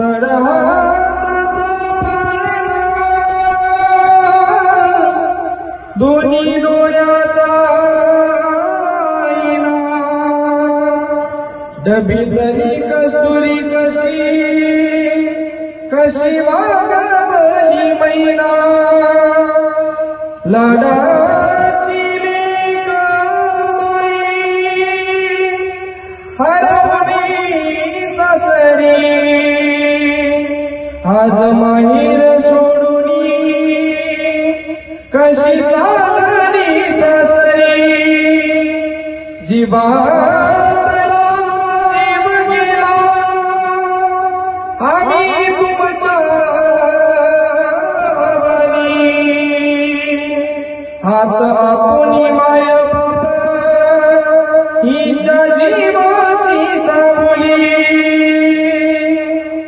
तळहाताचा दोन्ही डोळ्याचा डबी तरी कस्तुरी कशी कशी वागवली मैना. लाडाची लेक हर आज माहीर सोडून कशी चालली सासरी. जीवा जीव गेला आम्ही हात